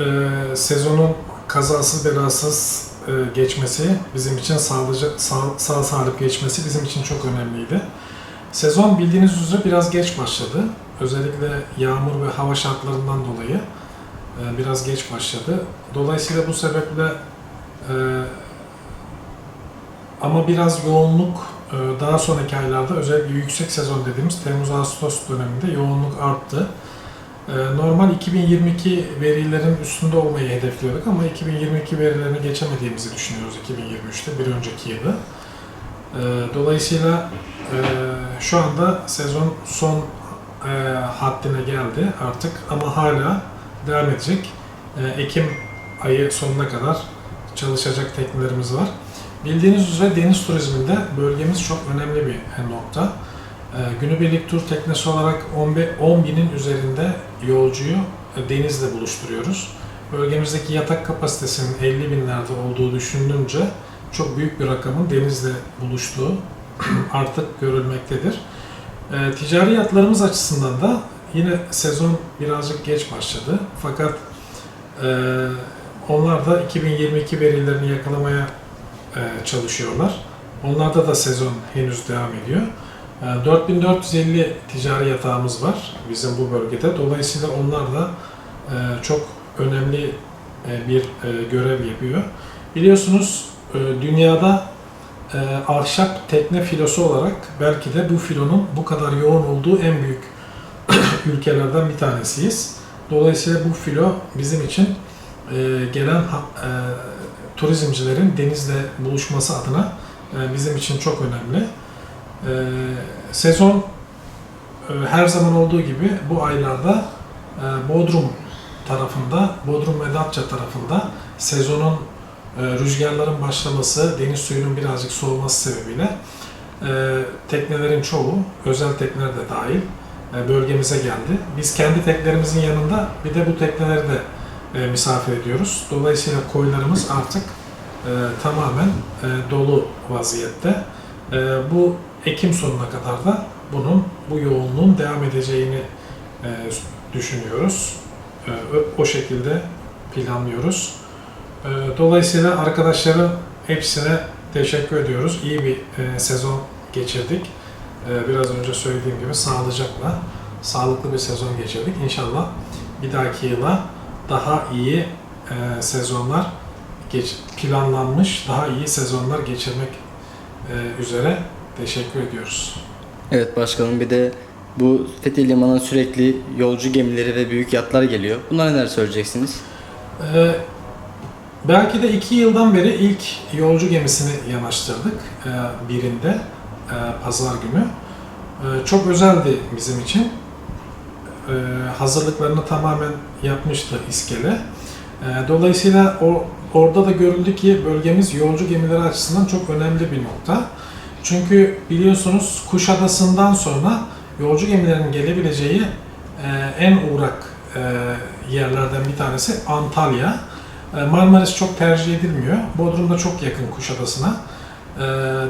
e, sezonun kazasız belasız e, geçmesi bizim için sağlıcı, sağ, sağ salim geçmesi bizim için çok önemliydi. Sezon bildiğiniz üzere biraz geç başladı. Özellikle yağmur ve hava şartlarından dolayı e, biraz geç başladı. Dolayısıyla bu sebeple e, ama biraz yoğunluk e, daha sonraki aylarda özellikle yüksek sezon dediğimiz Temmuz-Ağustos döneminde yoğunluk arttı. E, Normal 2022 verilerin üstünde olmayı hedefliyorduk ama 2022 verilerini geçemediğimizi düşünüyoruz 2023'te bir önceki yılı. E, Dolayısıyla e, şu anda sezon son e, haddine geldi artık ama hala devam edecek. E, Ekim ayı sonuna kadar çalışacak teknelerimiz var. Bildiğiniz üzere deniz turizminde bölgemiz çok önemli bir nokta. Ee, Günübirlik tur teknesi olarak 10 binin üzerinde yolcuyu e, denizle buluşturuyoruz. Bölgemizdeki yatak kapasitesinin 50 binlerde olduğu düşünülünce çok büyük bir rakamın denizle buluştuğu artık görülmektedir. Ee, Ticari yatlarımız açısından da yine sezon birazcık geç başladı. Fakat e, onlar da 2022 verilerini yakalamaya e, çalışıyorlar. Onlarda da sezon henüz devam ediyor. E, 4450 ticari yatağımız var bizim bu bölgede. Dolayısıyla onlar da e, çok önemli e, bir e, görev yapıyor. Biliyorsunuz dünyada ahşap tekne filosu olarak belki de bu filonun bu kadar yoğun olduğu en büyük ülkelerden bir tanesiyiz. Dolayısıyla bu filo bizim için gelen turizmcilerin denizle buluşması adına bizim için çok önemli. E, Sezon e, her zaman olduğu gibi bu aylarda e, Bodrum tarafında, Bodrum ve Datça tarafında sezonun e, rüzgarların başlaması, deniz suyunun birazcık soğuması sebebiyle e, teknelerin çoğu, özel tekneler de dahil e, bölgemize geldi. Biz kendi teknelerimizin yanında bir de bu tekneleri de e, misafir ediyoruz. Dolayısıyla koylarımız artık e, tamamen e, dolu vaziyette. E, bu Ekim sonuna kadar da bunun bu yoğunluğun devam edeceğini e, düşünüyoruz. E, o- şekilde planlıyoruz. E, dolayısıyla arkadaşların hepsine teşekkür ediyoruz. İyi bir e, sezon geçirdik. E, biraz önce söylediğim gibi sağlıcakla, sağlıklı bir sezon geçirdik. İnşallah bir dahaki yıla daha iyi e, sezonlar geç, planlanmış, daha iyi sezonlar geçirmek e, üzere teşekkür ediyoruz. Evet başkanım bir de bu Fethiye Limanı'na sürekli yolcu gemileri ve büyük yatlar geliyor. Bunlara neler söyleyeceksiniz? Ee, belki de iki yıldan beri ilk yolcu gemisini yanaştırdık e, birinde e, pazar günü. E, çok özeldi bizim için. E, hazırlıklarını tamamen yapmıştı iskele. E, dolayısıyla o, orada da görüldü ki bölgemiz yolcu gemileri açısından çok önemli bir nokta. Çünkü biliyorsunuz Kuşadası'ndan sonra yolcu gemilerinin gelebileceği e, en uğrak e, yerlerden bir tanesi Antalya. E, Marmaris çok tercih edilmiyor. Bodrum da çok yakın Kuşadası'na.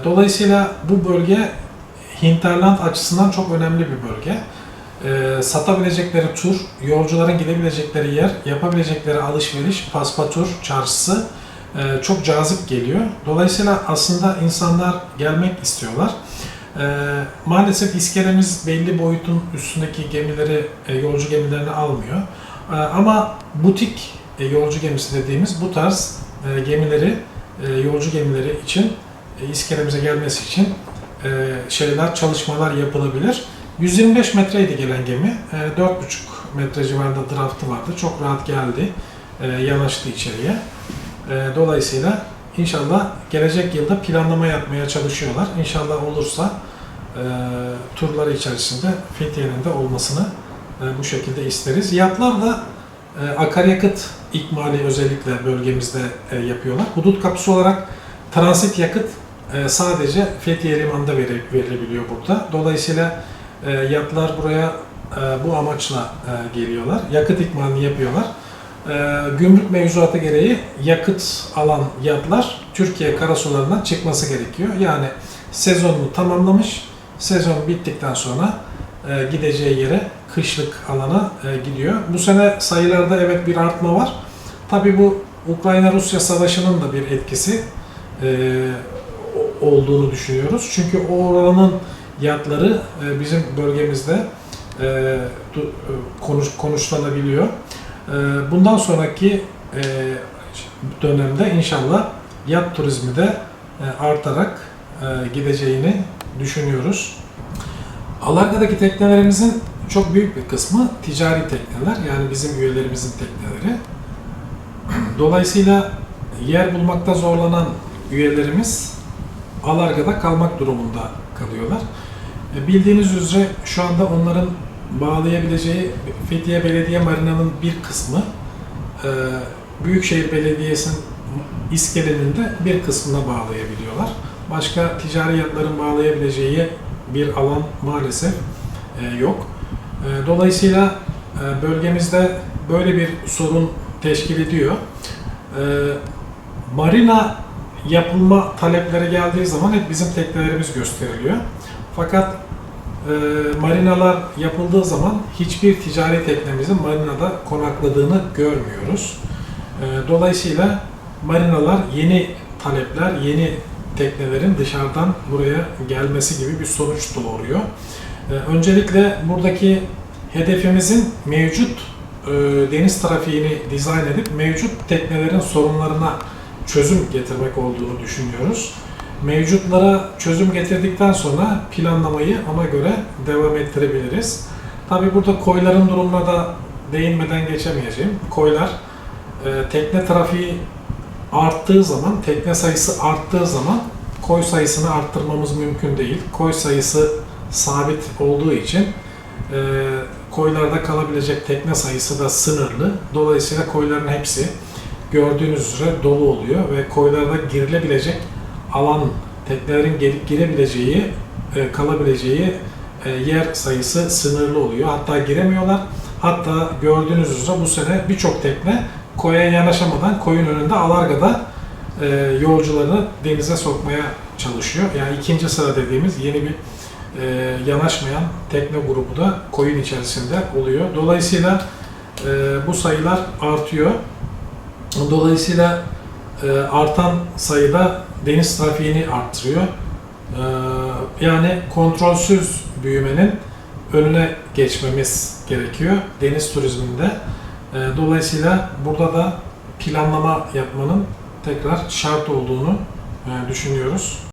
Dolayısıyla bu bölge hinterland açısından çok önemli bir bölge. Satabilecekleri tur, yolcuların gidebilecekleri yer, yapabilecekleri alışveriş, paspatur, çarşısı e, çok cazip geliyor. Dolayısıyla aslında insanlar gelmek istiyorlar. E, maalesef iskelemiz belli boyutun üstündeki gemileri, e, yolcu gemilerini almıyor. Ama butik yolcu gemisi dediğimiz bu tarz gemileri, yolcu gemileri için e, iskelemize gelmesi için şeyler, çalışmalar yapılabilir. 125 metreydi gelen gemi. E, 4,5 metre civarında draftı vardı. Çok rahat geldi. Yanaştı içeriye. E, dolayısıyla inşallah gelecek yılda planlama yapmaya çalışıyorlar. İnşallah olursa e, turları içerisinde Fethiye'nin de olmasını e, bu şekilde isteriz. Yatlar da e, akaryakıt ikmali özellikle bölgemizde yapıyorlar. Hudut kapısı olarak transit yakıt sadece Fethiye Limanı'nda veri- verilebiliyor burada. Dolayısıyla yatlar buraya bu amaçla geliyorlar. Yakıt ikmalini yapıyorlar. E, gümrük mevzuatı gereği yakıt alan yatlar Türkiye karasularından çıkması gerekiyor. Yani sezonunu tamamlamış, sezon bittikten sonra e, gideceği yere kışlık alana e, gidiyor. Bu sene sayılarda evet bir artma var. Tabii bu Ukrayna-Rusya savaşının da bir etkisi e, olduğunu düşünüyoruz. Çünkü o oranın yatları bizim bölgemizde konuş, konuşlanabiliyor. E, bundan sonraki e, dönemde inşallah yat turizmi de e, artarak e, gideceğini düşünüyoruz. Alarga'daki teknelerimizin çok büyük bir kısmı ticari tekneler. Yani bizim üyelerimizin tekneleri. Dolayısıyla yer bulmakta zorlanan üyelerimiz Alarga'da kalmak durumunda kalıyorlar. Bildiğiniz üzere şu anda onların bağlayabileceği Fethiye Belediye Marina'nın bir kısmı e, Büyükşehir Belediyesi'nin iskelenin de bir kısmına bağlayabiliyorlar. Başka ticari yatların bağlayabileceği bir alan maalesef e, yok. E, Dolayısıyla e, bölgemizde böyle bir sorun teşkil ediyor. E, Marina yapılma talepleri geldiği zaman hep bizim teknelerimiz gösteriliyor. Fakat e, marinalar yapıldığı zaman hiçbir ticari teknemizin marinada konakladığını görmüyoruz. E, dolayısıyla marinalar yeni talepler, yeni teknelerin dışarıdan buraya gelmesi gibi bir sonuç doğuruyor. E, öncelikle buradaki hedefimizin mevcut e, deniz trafiğini dizayn edip mevcut teknelerin sorunlarına çözüm getirmek olduğunu düşünüyoruz. Mevcutlara çözüm getirdikten sonra planlamayı ona göre devam ettirebiliriz. Tabii burada koyların durumuna da değinmeden geçemeyeceğim. Koylar e, tekne trafiği arttığı zaman, tekne sayısı arttığı zaman koy sayısını arttırmamız mümkün değil. Koy sayısı sabit olduğu için e, koylarda kalabilecek tekne sayısı da sınırlı. Dolayısıyla koyların hepsi gördüğünüz üzere dolu oluyor ve koylarda girilebilecek alan, teknelerin gelip girebileceği, e, kalabileceği e, yer sayısı sınırlı oluyor. Hatta giremiyorlar. Hatta gördüğünüz üzere bu sene birçok tekne koya yanaşamadan koyun önünde Alarga'da e, yolcularını denize sokmaya çalışıyor. Yani ikinci sıra dediğimiz yeni bir e, yanaşmayan tekne grubu da koyun içerisinde oluyor. Dolayısıyla e, bu sayılar artıyor. Dolayısıyla e, artan sayıda deniz trafiğini arttırıyor. E, yani kontrolsüz büyümenin önüne geçmemiz gerekiyor deniz turizminde. E, dolayısıyla burada da planlama yapmanın tekrar şart olduğunu e, düşünüyoruz.